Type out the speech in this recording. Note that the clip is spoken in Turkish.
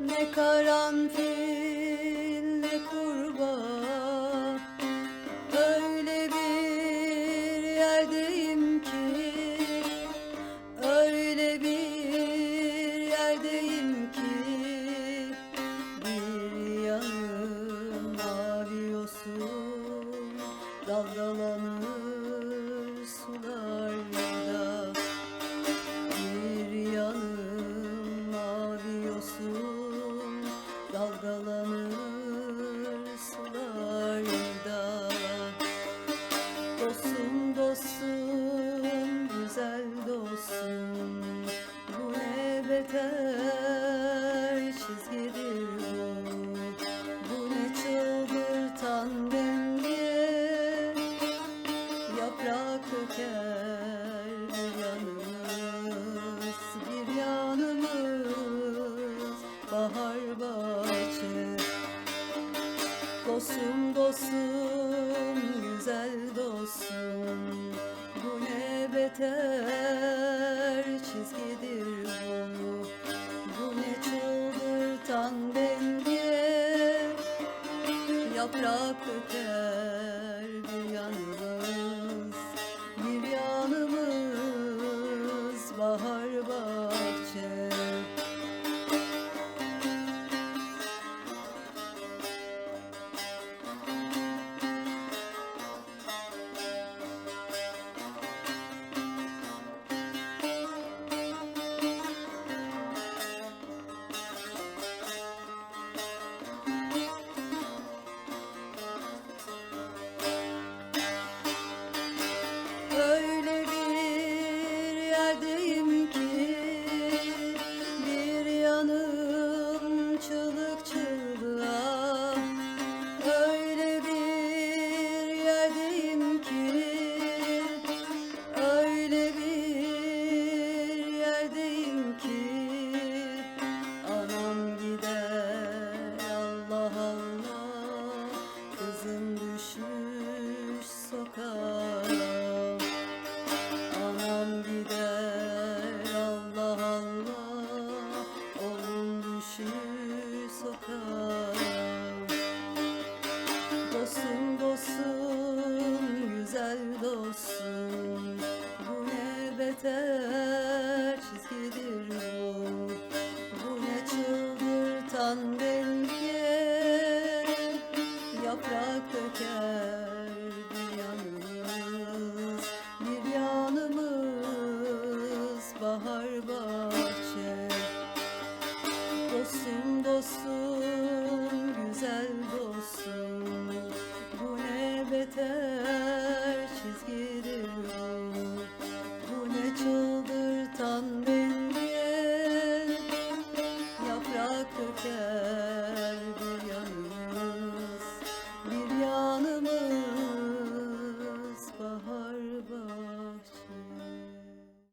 Ne karanfil ne kurbağa. Öyle bir yerdeyim ki Öyle bir yerdeyim ki. Bir yanım mavi yosun Dalgalanır güzel dostum Bu ne beter çizgidir bu. Bu ne çıldırtan denge Yaprak döker thousand Yaprak döker bir yanımız Bir yanımız bahar bahar